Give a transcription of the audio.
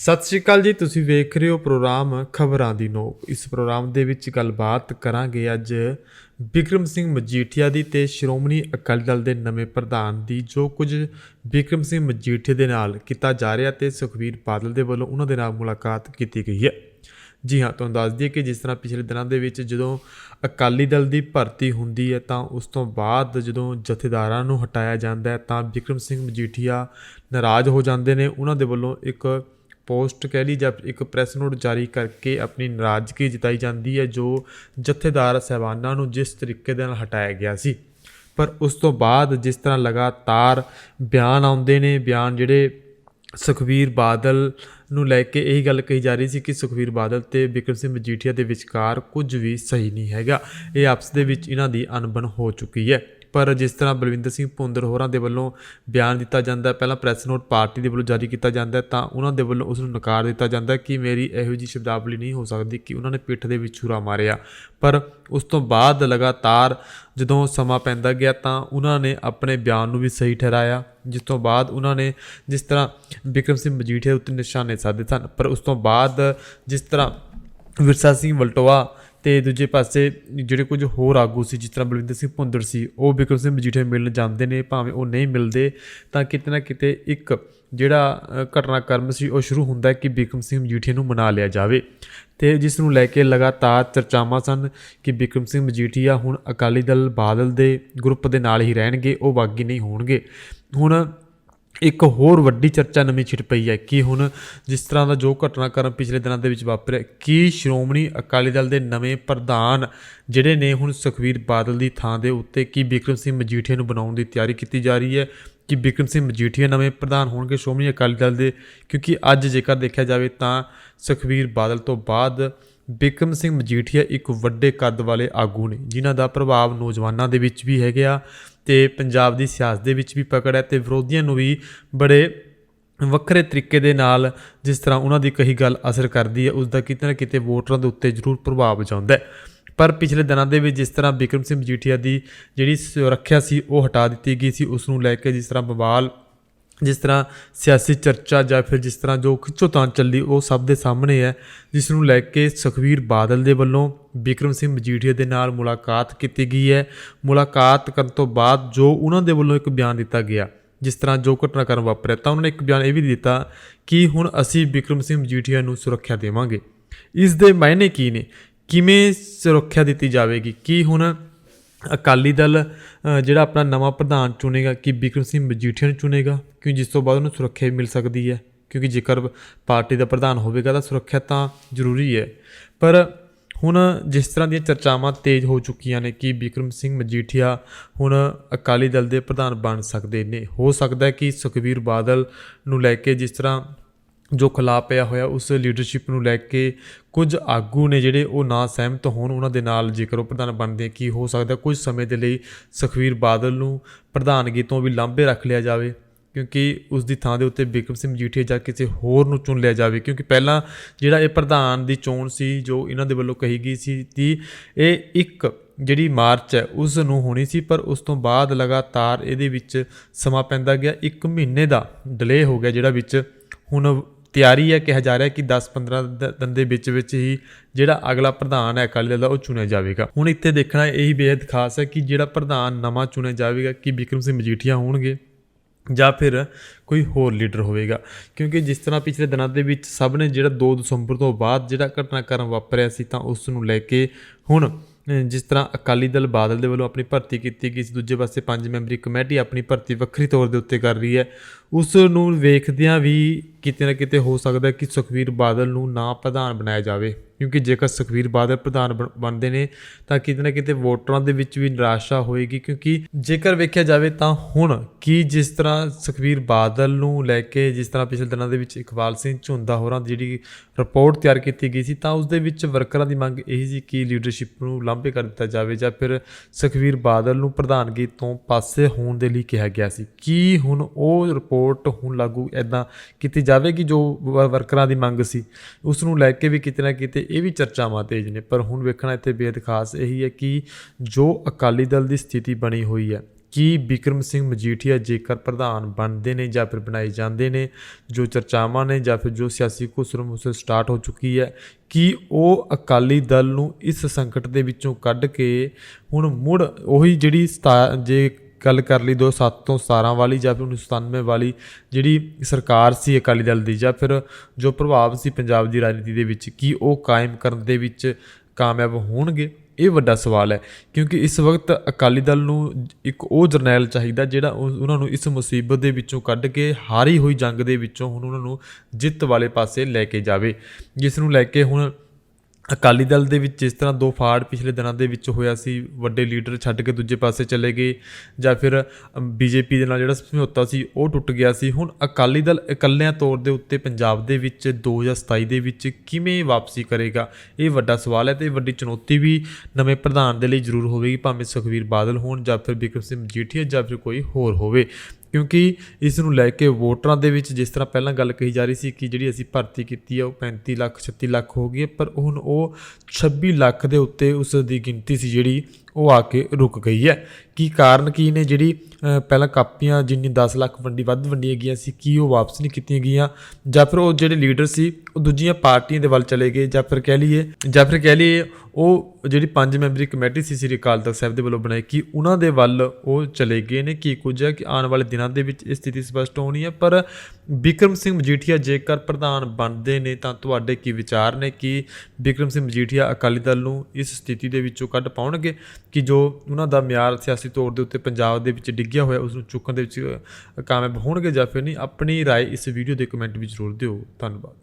ਸਤਿ ਸ਼੍ਰੀ ਅਕਾਲ ਜੀ, ਤੁਸੀਂ ਵੇਖ ਰਹੇ ਹੋ ਪ੍ਰੋਗਰਾਮ ਖਬਰਾਂ ਦੀ ਨੋਕ। ਇਸ ਪ੍ਰੋਗਰਾਮ ਦੇ ਵਿੱਚ ਗੱਲਬਾਤ ਕਰਾਂਗੇ ਅੱਜ ਬਿਕਰਮ ਸਿੰਘ ਮਜੀਠੀਆ ਦੀ ਤੇ ਸ਼੍ਰੋਮਣੀ ਅਕਾਲੀ ਦਲ ਦੇ ਨਵੇਂ ਪ੍ਰਧਾਨ ਦੀ, ਜੋ ਕੁਝ ਬਿਕਰਮ ਸਿੰਘ ਮਜੀਠੀਆ ਦੇ ਨਾਲ ਕੀਤਾ ਜਾ ਰਿਹਾ ਤੇ ਸੁਖਵੀਰ ਬਾਦਲ ਦੇ ਵੱਲੋਂ ਉਹਨਾਂ ਦੇ ਨਾਲ ਮੁਲਾਕਾਤ ਕੀਤੀ ਗਈ ਹੈ। ਜੀ ਹਾਂ, ਤੁਹਾਨੂੰ ਦੱਸ ਦਈਏ ਕਿ ਜਿਸ ਤਰ੍ਹਾਂ ਪਿਛਲੇ ਦਿਨਾਂ ਦੇ ਵਿੱਚ ਜਦੋਂ ਅਕਾਲੀ ਦਲ ਦੀ ਭਰਤੀ ਹੁੰਦੀ ਹੈ, ਤਾਂ ਉਸ ਤੋਂ ਬਾਅਦ ਜਦੋਂ ਜਥੇਦਾਰਾਂ ਨੂੰ ਹਟਾਇਆ ਜਾਂਦਾ ਹੈ, ਤਾਂ ਬਿਕਰਮ ਸਿੰਘ ਮਜੀਠੀਆ ਨਾਰਾਜ਼ ਹੋ ਜਾਂਦੇ ਨੇ। ਉਹਨਾਂ ਦੇ ਵੱਲੋਂ ਇੱਕ ਪੋਸਟ ਕਹਿ ਲਈ ਜਾਂ ਇੱਕ ਪ੍ਰੈਸ ਨੋਟ ਜਾਰੀ ਕਰਕੇ ਆਪਣੀ ਨਾਰਾਜ਼ਗੀ ਜਤਾਈ ਜਾਂਦੀ ਹੈ ਜੋ ਜਥੇਦਾਰ ਸਹਿਬਾਨਾਂ ਨੂੰ ਜਿਸ ਤਰੀਕੇ ਦੇ ਨਾਲ ਹਟਾਇਆ ਗਿਆ ਸੀ। ਪਰ ਉਸ ਤੋਂ ਬਾਅਦ ਜਿਸ ਤਰ੍ਹਾਂ ਲਗਾਤਾਰ ਬਿਆਨ ਆਉਂਦੇ ਨੇ, ਬਿਆਨ ਜਿਹੜੇ ਸੁਖਵੀਰ ਬਾਦਲ ਨੂੰ ਲੈ ਕੇ ਇਹੀ ਗੱਲ ਕਹੀ ਜਾ ਰਹੀ ਸੀ ਕਿ ਸੁਖਵੀਰ ਬਾਦਲ ਤੇ ਬਿਕਰਮ ਸਿੰਘ ਮਜੀਠੀਆ ਦੇ ਵਿਚਕਾਰ ਕੁਝ ਵੀ ਸਹੀ ਨਹੀਂ ਹੈਗਾ। ਇਹ ਆਪਸ ਦੇ ਵਿੱਚ ਇਹਨਾਂ ਦੀ ਅਣਬਣ ਹੋ ਚੁੱਕੀ ਹੈ। ਪਰ ਜਿਸ ਤਰ੍ਹਾਂ ਬਲਵਿੰਦਰ ਸਿੰਘ ਭੁੰਦਰ ਹੋਰਾਂ ਦੇ ਵੱਲੋਂ ਬਿਆਨ ਦਿੱਤਾ ਜਾਂਦਾ ਪਹਿਲਾਂ ਪ੍ਰੈਸ ਨੋਟ ਪਾਰਟੀ ਦੇ ਵੱਲੋਂ ਜਾਰੀ ਕੀਤਾ ਜਾਂਦਾ ਤਾਂ ਉਹਨਾਂ ਦੇ ਵੱਲੋਂ ਉਸ ਨੂੰ ਨਕਾਰ ਦਿੱਤਾ ਜਾਂਦਾ ਕਿ ਮੇਰੀ ਇਹੋ ਜਿਹੀ ਸ਼ਬਦਾਵਲੀ ਨਹੀਂ ਹੋ ਸਕਦੀ ਕਿ ਉਹਨਾਂ ਨੇ ਪਿੱਠ ਦੇ ਵਿੱਚ ਛੁਰਾ ਮਾਰਿਆ। ਪਰ ਉਸ ਤੋਂ ਬਾਅਦ ਲਗਾਤਾਰ ਜਦੋਂ ਸਮਾਂ ਪੈਂਦਾ ਗਿਆ ਤਾਂ ਉਹਨਾਂ ਨੇ ਆਪਣੇ ਬਿਆਨ ਨੂੰ ਵੀ ਸਹੀ ਠਹਿਰਾਇਆ, ਜਿਸ ਤੋਂ ਬਾਅਦ ਉਹਨਾਂ ਨੇ ਜਿਸ ਤਰ੍ਹਾਂ ਬਿਕਰਮ ਸਿੰਘ ਮਜੀਠੀਆ ਉੱਤੇ ਨਿਸ਼ਾਨੇ ਸਾਧੇ ਸਨ। ਪਰ ਉਸ ਤੋਂ ਬਾਅਦ ਜਿਸ ਤਰ੍ਹਾਂ ਵਿਰਸਾ ਸਿੰਘ ਵਲਟੋਆ ਤੇ ਦੂਜੇ ਪਾਸੇ ਜਿਹੜੇ ਕੁਝ ਹੋਰ ਆਗੂ ਸੀ, ਜਿਸ ਤਰ੍ਹਾਂ ਬਲਵਿੰਦਰ ਸਿੰਘ ਭੁੰਦੜ ਸੀ, ਉਹ ਬਿਕਰਮ ਸਿੰਘ ਮਜੀਠੀਆ ਮਿਲਣ ਜਾਂਦੇ ਨੇ, ਭਾਵੇਂ ਉਹ ਨਹੀਂ ਮਿਲਦੇ, ਤਾਂ ਕਿਤੇ ਨਾ ਕਿਤੇ ਇੱਕ ਜਿਹੜਾ ਘਟਨਾਕ੍ਰਮ ਸੀ, ਉਹ ਸ਼ੁਰੂ ਹੁੰਦਾ ਕਿ ਬਿਕਰਮ ਸਿੰਘ ਮਜੀਠੀਆ ਨੂੰ ਮਨਾ ਲਿਆ ਜਾਵੇ। ਤੇ ਜਿਸ ਨੂੰ ਲੈ ਕੇ ਲਗਾਤਾਰ ਚਰਚਾਵਾਂ ਸਨ ਕਿ ਬਿਕਰਮ ਸਿੰਘ ਮਜੀਠੀਆ ਹੁਣ ਅਕਾਲੀ ਦਲ ਬਾਦਲ ਦੇ ਗਰੁੱਪ ਦੇ ਨਾਲ ਹੀ ਰਹਿਣਗੇ, ਉਹ ਬਾਗੀ ਨਹੀਂ ਹੋਣਗੇ। ਹੁਣ ਇੱਕ ਹੋਰ ਵੱਡੀ ਚਰਚਾ ਨਵੀਂ ਛਿੜ ਪਈ ਹੈ। ਕਿ ਹੁਣ ਜਿਸ ਤਰ੍ਹਾਂ ਦਾ ਜੋ ਘਟਨਾਕ੍ਰਮ ਪਿਛਲੇ ਦਿਨਾਂ ਦੇ ਵਿੱਚ ਵਾਪਰਿਆ, ਕੀ ਸ਼੍ਰੋਮਣੀ ਅਕਾਲੀ ਦਲ ਦੇ ਨਵੇਂ ਪ੍ਰਧਾਨ ਜਿਹੜੇ ਨੇ ਹੁਣ ਸੁਖਵੀਰ ਬਾਦਲ ਦੀ ਥਾਂ ਦੇ ਉੱਤੇ, ਕੀ ਬਿਕਰਮ ਸਿੰਘ ਮਜੀਠੀਆ ਨੂੰ ਬਣਾਉਣ ਦੀ ਤਿਆਰੀ ਕੀਤੀ ਜਾ ਰਹੀ ਹੈ? ਕਿ ਬਿਕਰਮ ਸਿੰਘ ਮਜੀਠੀਆ ਨਵੇਂ ਪ੍ਰਧਾਨ ਹੋਣਗੇ ਸ਼੍ਰੋਮਣੀ ਅਕਾਲੀ ਦਲ ਦੇ? ਕਿਉਂਕਿ ਅੱਜ ਜੇਕਰ ਦੇਖਿਆ ਜਾਵੇ ਤਾਂ ਸੁਖਵੀਰ ਬਾਦਲ ਤੋਂ ਬਾਅਦ ਬਿਕਰਮ ਸਿੰਘ ਮਜੀਠੀਆ ਇੱਕ ਵੱਡੇ ਕੱਦ ਵਾਲੇ ਆਗੂ ਨੇ, ਜਿਨ੍ਹਾਂ ਦਾ ਪ੍ਰਭਾਵ ਨੌਜਵਾਨਾਂ ਦੇ ਵਿੱਚ ਵੀ ਹੈਗਾ। ਤੇ ਪੰਜਾਬ ਦੀ ਸਿਆਸਤ ਦੇ ਵਿੱਚ ਵੀ ਪਕੜ ਹੈ ਤੇ ਵਿਰੋਧੀਆਂ ਨੂੰ ਵੀ ਬੜੇ ਵੱਖਰੇ ਤਰੀਕੇ ਦੇ ਨਾਲ ਜਿਸ ਤਰ੍ਹਾਂ ਉਹਨਾਂ ਦੀ ਕਹੀ ਗੱਲ ਅਸਰ ਕਰਦੀ ਹੈ ਉਸ ਦਾ ਕਿਤੇ ਨਾ ਕਿਤੇ ਵੋਟਰਾਂ ਦੇ ਉੱਤੇ ਜ਼ਰੂਰ ਪ੍ਰਭਾਵ ਜਾਂਦਾ ਹੈ। ਪਰ ਪਿਛਲੇ ਦਿਨਾਂ ਦੇ ਵਿੱਚ ਜਿਸ ਤਰ੍ਹਾਂ ਬਿਕਰਮ ਸਿੰਘ ਮਜੀਠੀਆ ਦੀ ਜਿਹੜੀ ਸੁਰੱਖਿਆ ਸੀ, ਉਹ ਹਟਾ ਦਿੱਤੀ ਗਈ ਸੀ ਉਸ ਨੂੰ ਲੈ ਕੇ ਜਿਸ ਤਰ੍ਹਾਂ ਬਵਾਲ ਜਿਸ ਤਰ੍ਹਾਂ ਸਿਆਸੀ ਚਰਚਾ ਜਾਂ ਫਿਰ ਜਿਸ ਤਰ੍ਹਾਂ ਜੋ ਖਿੱਚੋਤਾਣ ਚੱਲੀ, ਉਹ ਸਭ ਦੇ ਸਾਹਮਣੇ ਹੈ, ਜਿਸ ਨੂੰ ਲੈ ਕੇ ਸੁਖਵੀਰ ਬਾਦਲ ਦੇ ਵੱਲੋਂ ਬਿਕਰਮ ਸਿੰਘ ਮਜੀਠੀਆ ਦੇ ਨਾਲ ਮੁਲਾਕਾਤ ਕੀਤੀ ਗਈ ਹੈ। ਮੁਲਾਕਾਤ ਕਰਨ ਤੋਂ ਬਾਅਦ ਜੋ ਉਹਨਾਂ ਦੇ ਵੱਲੋਂ ਇੱਕ ਬਿਆਨ ਦਿੱਤਾ ਗਿਆ, ਜਿਸ ਤਰ੍ਹਾਂ ਜੋ ਘਟਨਾਕ੍ਰਮ ਵਾਪਰਿਆ, ਤਾਂ ਉਹਨਾਂ ਨੇ ਇੱਕ ਬਿਆਨ ਇਹ ਵੀ ਦਿੱਤਾ ਕਿ ਹੁਣ ਅਸੀਂ ਬਿਕਰਮ ਸਿੰਘ ਮਜੀਠੀਆ ਨੂੰ ਸੁਰੱਖਿਆ ਦੇਵਾਂਗੇ। ਇਸ ਦੇ ਮਾਇਨੇ ਕੀ ਨੇ? ਕਿਵੇਂ ਸੁਰੱਖਿਆ ਦਿੱਤੀ ਜਾਵੇਗੀ? ਕੀ ਹੁਣ ਅਕਾਲੀ ਦਲ ਜਿਹੜਾ ਆਪਣਾ ਨਵਾਂ ਪ੍ਰਧਾਨ ਚੁਣੇਗਾ, ਕਿ ਬਿਕਰਮ ਸਿੰਘ ਮਜੀਠੀਆ ਨੂੰ ਚੁਣੇਗਾ? ਕਿਉਂ ਜਿਸ ਤੋਂ ਬਾਅਦ ਉਹਨੂੰ ਸੁਰੱਖਿਆ ਵੀ ਮਿਲ ਸਕਦੀ ਹੈ? ਕਿਉਂਕਿ ਜੇਕਰ ਪਾਰਟੀ ਦਾ ਪ੍ਰਧਾਨ ਹੋਵੇਗਾ ਤਾਂ ਸੁਰੱਖਿਆ ਤਾਂ ਜ਼ਰੂਰੀ ਹੈ। ਪਰ ਹੁਣ ਜਿਸ ਤਰ੍ਹਾਂ ਦੀਆਂ ਚਰਚਾਵਾਂ ਤੇਜ਼ ਹੋ ਚੁੱਕੀਆਂ ਨੇ, ਕਿ ਬਿਕਰਮ ਸਿੰਘ ਮਜੀਠੀਆ ਹੁਣ ਅਕਾਲੀ ਦਲ ਦੇ ਪ੍ਰਧਾਨ ਬਣ ਸਕਦੇ ਨੇ? ਹੋ ਸਕਦਾ ਹੈ ਕਿ ਸੁਖਵੀਰ ਬਾਦਲ ਨੂੰ ਲੈ ਕੇ ਜਿਸ ਤਰ੍ਹਾਂ ਜੋ ਖਿਲਾਫ ਪਿਆ ਹੋਇਆ, ਉਸ ਲੀਡਰਸ਼ਿਪ ਨੂੰ ਲੈ ਕੇ ਕੁਝ ਆਗੂ ਨੇ ਜਿਹੜੇ ਉਹ ਨਾ ਸਹਿਮਤ ਹੋਣ, ਉਹਨਾਂ ਦੇ ਨਾਲ ਜੇਕਰ ਉਹ ਪ੍ਰਧਾਨ ਬਣਦੇ, ਕੀ ਹੋ ਸਕਦਾ? ਕੁਝ ਸਮੇਂ ਦੇ ਲਈ ਸੁਖਵੀਰ ਬਾਦਲ ਨੂੰ ਪ੍ਰਧਾਨਗੀ ਤੋਂ ਵੀ ਲਾਂਭੇ ਰੱਖ ਲਿਆ ਜਾਵੇ, ਕਿਉਂਕਿ ਉਸ ਦੀ ਥਾਂ ਦੇ ਉੱਤੇ ਬਿਕਰਮ ਸਿੰਘ ਮਜੀਠੀਆ ਜਾਂ ਕਿਸੇ ਹੋਰ ਨੂੰ ਚੁਣ ਲਿਆ ਜਾਵੇ, ਕਿਉਂਕਿ ਪਹਿਲਾਂ ਜਿਹੜਾ ਇਹ ਪ੍ਰਧਾਨ ਦੀ ਚੋਣ ਸੀ, ਜੋ ਇਹਨਾਂ ਦੇ ਵੱਲੋਂ ਕਹੀ ਗਈ ਸੀ ਕਿ ਇਹ ਇੱਕ ਜਿਹੜੀ ਮਾਰਚ ਹੈ, ਉਸ ਨੂੰ ਹੋਣੀ ਸੀ, ਪਰ ਉਸ ਤੋਂ ਬਾਅਦ ਲਗਾਤਾਰ ਇਹਦੇ ਵਿੱਚ ਸਮਾਂ ਪੈਂਦਾ ਗਿਆ 1 ਮਹੀਨੇ ਦਾ ਡਿਲੇ ਹੋ ਗਿਆ, ਜਿਹੜਾ ਵਿੱਚ ਹੁਣ ਤਿਆਰੀ ਹੈ ਕਿਹਾ ਜਾ ਰਿਹਾ ਕਿ 10-15 ਦ- ਦਿਨ ਦੇ ਵਿੱਚ ਵਿੱਚ ਹੀ ਜਿਹੜਾ ਅਗਲਾ ਪ੍ਰਧਾਨ ਹੈ ਅਕਾਲੀ ਦਲ ਦਾ ਉਹ ਚੁਣਿਆ ਜਾਵੇਗਾ। ਹੁਣ ਇੱਥੇ ਦੇਖਣਾ ਇਹੀ ਬੇहद ਖਾਸ ਹੈ ਕਿ ਜਿਹੜਾ ਪ੍ਰਧਾਨ ਨਵਾਂ ਚੁਣਿਆ ਜਾਵੇਗਾ, ਕਿ ਬਿਕਰਮ ਸਿੰਘ ਮਜੀਠੀਆ ਹੋਣਗੇ ਜਾਂ ਫਿਰ ਕੋਈ ਹੋਰ ਲੀਡਰ ਹੋਵੇਗਾ। ਕਿਉਂਕਿ ਜਿਸ ਤਰ੍ਹਾਂ ਪਿਛਲੇ ਦਿਨਾਂ ਦੇ ਵਿੱਚ ਸਭ ਨੇ ਜਿਹੜਾ 2 ਦਸੰਬਰ ਤੋਂ ਬਾਅਦ ਜਿਹੜਾ ਘਟਨਾਕ੍ਰਮ ਵਾਪਰਿਆ ਸੀ ਤਾਂ ਉਸ ਨੂੰ ਲੈ ਕੇ ਹੁਣ ਜਿਸ ਤਰ੍ਹਾਂ ਅਕਾਲੀ ਦਲ ਬਾਦਲ ਦੇ ਵੱਲੋਂ ਆਪਣੀ ਭਰਤੀ ਕੀਤੀ ਗਈ ਸੀ, ਦੂਜੇ ਪਾਸੇ ਪੰਜ ਮੈਂਬਰੀ ਕਮੇਟੀ ਆਪਣੀ ਭਰਤੀ ਵੱਖਰੀ ਤੌਰ ਦੇ ਉੱਤੇ ਕਰ ਰਹੀ ਹੈ। ਉਸ ਨੂੰ ਵੇਖਦਿਆਂ ਵੀ ਕਿਤੇ ਨਾ ਕਿਤੇ ਹੋ ਸਕਦਾ ਕਿ ਸੁਖਵੀਰ ਬਾਦਲ ਨੂੰ ਨਾ ਪ੍ਰਧਾਨ ਬਣਾਇਆ ਜਾਵੇ। ਕਿਉਂਕਿ ਜੇਕਰ ਸੁਖਵੀਰ ਬਾਦਲ ਪ੍ਰਧਾਨ ਬਣ- ਬਣਦੇ ਨੇ, ਤਾਂ ਕਿਤੇ ਨਾ ਕਿਤੇ ਵੋਟਰਾਂ ਦੇ ਵਿੱਚ ਵੀ ਨਿਰਾਸ਼ਾ ਹੋਏਗੀ। ਕਿਉਂਕਿ ਜੇਕਰ ਵੇਖਿਆ ਜਾਵੇ ਤਾਂ ਹੁਣ ਕੀ ਜਿਸ ਤਰ੍ਹਾਂ ਸੁਖਵੀਰ ਬਾਦਲ ਨੂੰ ਲੈ ਕੇ ਜਿਸ ਤਰ੍ਹਾਂ ਪਿਛਲੇ ਦਿਨਾਂ ਦੇ ਵਿੱਚ ਇਕਬਾਲ ਸਿੰਘ ਝੁੰਦਾ ਹੋਰਾਂ ਦੀ ਜਿਹੜੀ ਰਿਪੋਰਟ ਤਿਆਰ ਕੀਤੀ ਗਈ ਸੀ, ਤਾਂ ਉਸ ਦੇ ਵਿੱਚ ਵਰਕਰਾਂ ਦੀ ਮੰਗ ਇਹੀ ਸੀ ਕਿ ਲੀਡਰਸ਼ਿਪ ਨੂੰ ਲਾਂਭੇ ਕਰ ਦਿੱਤਾ ਜਾਵੇ ਜਾਂ ਫਿਰ ਸੁਖਵੀਰ ਬਾਦਲ ਨੂੰ ਪ੍ਰਧਾਨਗੀ ਤੋਂ ਪਾਸੇ ਹੋਣ ਦੇ ਲਈ ਕਿਹਾ ਗਿਆ ਸੀ। ਕੀ ਹੁਣ ਉਹ ਰਿਪੋਰਟ ਹੁਣ ਲਾਗੂ ਐਦਾਂ ਕੀਤੀ ਜਾਵੇਗੀ ਜੋ ਵ- ਵਰਕਰਾਂ ਦੀ ਮੰਗ ਸੀ? ਉਸ ਨੂੰ ਲੈ ਕੇ ਵੀ ਕਿਤੇ ਨਾ ਕਿਤੇ ਇਹ ਵੀ ਚਰਚਾਵਾਂ ਤੇਜ਼ ਨੇ, ਪਰ ਹੁਣ ਵੇਖਣਾ ਇੱਥੇ ਬੇहद ਖਾਸ ਇਹੀ ਹੈ ਕਿ ਜੋ ਅਕਾਲੀ ਦਲ ਦੀ ਸਥਿਤੀ ਬਣੀ ਹੋਈ ਹੈ, ਕੀ ਬਿਕਰਮ ਸਿੰਘ ਮਜੀਠੀਆ ਜੇਕਰ ਪ੍ਰਧਾਨ ਬਣਦੇ ਨੇ ਜਾਂ ਫਿਰ ਬਣਾਏ ਜਾਂਦੇ ਨੇ, ਜੋ ਚਰਚਾਵਾਂ ਨੇ ਜਾਂ ਫਿਰ ਜੋ ਸਿਆਸੀ ਘੁਸਰ ਮੁਸਰ ਸਟਾਰਟ ਹੋ ਚੁੱਕੀ ਹੈ, ਕਿ ਉਹ ਅਕਾਲੀ ਦਲ ਨੂੰ ਇਸ ਸੰਕਟ ਦੇ ਵਿੱਚੋਂ ਕੱਢ ਕੇ ਹੁਣ ਮੁੜ ਉਹੀ ਜਿਹੜੀ ਸਤਾ- ਜੇ ਗੱਲ ਕਰ ਲਈ 2007 ਤੋਂ 17 ਵਾਲੀ ਜਾਂ ਫਿਰ 1997 ਵਾਲੀ ਜਿਹੜੀ ਸਰਕਾਰ ਸੀ ਅਕਾਲੀ ਦਲ ਦੀ ਜਾਂ ਫਿਰ ਜੋ ਪ੍ਰਭਾਵ ਸੀ ਪੰਜਾਬ ਦੀ ਰਾਜਨੀਤੀ ਦੇ ਵਿੱਚ ਕੀ ਉਹ ਕਾਇਮ ਕਰਨ ਦੇ ਵਿੱਚ ਕਾਮਯਾਬ ਹੋਣਗੇ, ਇਹ ਵੱਡਾ ਸਵਾਲ ਹੈ। ਕਿਉਂਕਿ ਇਸ ਵਕਤ ਅਕਾਲੀ ਦਲ ਨੂੰ ਇੱਕ ਉਹ ਜਰਨੈਲ ਚਾਹੀਦਾ ਜਿਹੜਾ ਉਹ- ਉਹਨਾਂ ਨੂੰ ਇਸ ਮੁਸੀਬਤ ਦੇ ਵਿੱਚੋਂ ਕੱਢ ਕੇ ਹਾਰੀ ਹੋਈ ਜੰਗ ਦੇ ਵਿੱਚੋਂ ਹੁਣ ਉਹਨਾਂ ਨੂੰ ਜਿੱਤ ਵਾਲੇ ਪਾਸੇ ਲੈ ਕੇ ਜਾਵੇ। ਜਿਸ ਨੂੰ ਲੈ ਕੇ ਹੁਣ ਅਕਾਲੀ ਦਲ ਦੇ ਵਿੱਚ ਜਿਸ ਤਰ੍ਹਾਂ ਦੋ ਫਾੜ ਪਿਛਲੇ ਦਿਨਾਂ ਦੇ ਵਿੱਚ ਹੋਇਆ ਸੀ, ਵੱਡੇ ਲੀਡਰ ਛੱਡ ਕੇ ਦੂਜੇ ਪਾਸੇ ਚਲੇ ਗਏ ਜਾਂ ਫਿਰ ਬੀਜੇਪੀ ਦੇ ਨਾਲ ਜਿਹੜਾ ਸਮਝੌਤਾ ਸੀ, ਉਹ ਟੁੱਟ ਗਿਆ ਸੀ। ਹੁਣ ਅਕਾਲੀ ਦਲ ਇਕੱਲਿਆਂ ਤੌਰ ਦੇ ਉੱਤੇ ਪੰਜਾਬ ਦੇ ਵਿੱਚ 2027 ਦੇ ਵਿੱਚ ਕਿਵੇਂ ਵਾਪਸੀ ਕਰੇਗਾ? ਇਹ ਵੱਡਾ ਸਵਾਲ ਹੈ ਤੇ ਵੱਡੀ ਚੁਣੌਤੀ ਵੀ ਨਵੇਂ ਪ੍ਰਧਾਨ ਦੇ ਲਈ ਜ਼ਰੂਰ ਹੋਵੇਗੀ, ਭਾਵੇਂ ਸੁਖਵੀਰ ਬਾਦਲ ਹੋਣ ਜਾਂ ਫਿਰ ਬਿਕਰਮ ਸਿੰਘ ਮਜੀਠੀਆ ਜਾਂ ਫਿਰ ਕੋਈ ਹੋਰ ਹੋਵੇ। ਕਿਉਂਕਿ ਇਸ ਨੂੰ ਲੈ ਕੇ ਵੋਟਰਾਂ ਦੇ ਵਿੱਚ ਜਿਸ ਤਰ੍ਹਾਂ ਪਹਿਲਾਂ ਗੱਲ ਕਹੀ ਜਾ ਰਹੀ ਸੀ ਕਿ ਜਿਹੜੀ ਅਸੀਂ ਭਰਤੀ ਕੀਤੀ ਹੈ ਉਹ 35 ਲੱਖ 36 ਲੱਖ ਹੋ ਗਈ ਹੈ, ਪਰ ਹੁਣ ਉਹ 26 ਲੱਖ ਦੇ ਉੱਤੇ ਉਸ ਦੀ ਗਿਣਤੀ ਸੀ ਜਿਹੜੀ ਉਹ ਆ ਕੇ ਰੁਕ ਗਈ ਹੈ। ਕੀ ਕਾਰਨ ਕੀ ਨੇ? ਜਿਹੜੀ ਪਹਿਲਾਂ ਕਾਪੀਆਂ ਜਿੰਨੀ 10 ਲੱਖ ਵੰਡੀ ਵੱਧ ਵੰਡੀਆਂ ਗਈਆਂ ਸੀ, ਕੀ ਉਹ ਵਾਪਸ ਨਹੀਂ ਕੀਤੀਆਂ ਗਈਆਂ? ਜਾਂ ਫਿਰ ਉਹ ਜਿਹੜੇ ਲੀਡਰ ਸੀ, ਉਹ ਦੂਜੀਆਂ ਪਾਰਟੀਆਂ ਦੇ ਵੱਲ ਚਲੇ ਗਏ, ਜਾਂ ਫਿਰ ਕਹਿ ਲਈਏ, ਜਾਂ ਫਿਰ ਕਹਿ ਲਈਏ ਉਹ ਜਿਹੜੀ ਪੰਜ ਮੈਂਬਰੀ ਕਮੇਟੀ ਸੀ, ਸ੍ਰੀ ਅਕਾਲ ਤਖਤ ਸਾਹਿਬ ਦੇ ਵੱਲੋਂ ਬਣਾਈ ਕਿ ਉਹਨਾਂ ਦੇ ਵੱਲ ਉਹ ਚਲੇ ਗਏ ਨੇ। ਕੀ ਕੁਝ ਹੈ ਕਿ ਆਉਣ ਵਾਲੇ ਦਿਨਾਂ ਦੇ ਵਿੱਚ ਇਹ ਸਥਿਤੀ ਸਪਸ਼ਟ ਹੋਣੀ ਹੈ, ਪਰ ਬਿਕਰਮ ਸਿੰਘ ਮਜੀਠੀਆ ਜੇਕਰ ਪ੍ਰਧਾਨ ਬਣਦੇ ਨੇ, ਤਾਂ ਤੁਹਾਡੇ ਕੀ ਵਿਚਾਰ ਨੇ ਕਿ ਬਿਕਰਮ ਸਿੰਘ ਮਜੀਠੀਆ ਅਕਾਲੀ ਦਲ ਨੂੰ ਇਸ ਸਥਿਤੀ ਦੇ ਵਿੱਚੋਂ ਕੱਢ ਪਾਉਣਗੇ? ਕਿ ਜੋ ਉਹਨਾਂ ਦਾ ਮਿਆਰ ਸਿਆਸੀ ਤੌਰ ਦੇ ਉੱਤੇ ਪੰਜਾਬ ਦੇ ਵਿੱਚ ਡਿੱਗਿਆ ਹੋਇਆ ਉਸ ਨੂੰ ਚੁੱਕਣ ਦੇ ਵਿੱਚ ਅ, ਕਾਮਯਾਬ ਹੋਣਗੇ ਜਾਂ ਫਿਰ ਨਹੀਂ ਆਪਣੀ رائے ਇਸ ਵੀਡੀਓ ਦੇ ਕਮੈਂਟ ਵਿੱਚ ਜ਼ਰੂਰ ਦਿਓ ਧੰਨਵਾਦ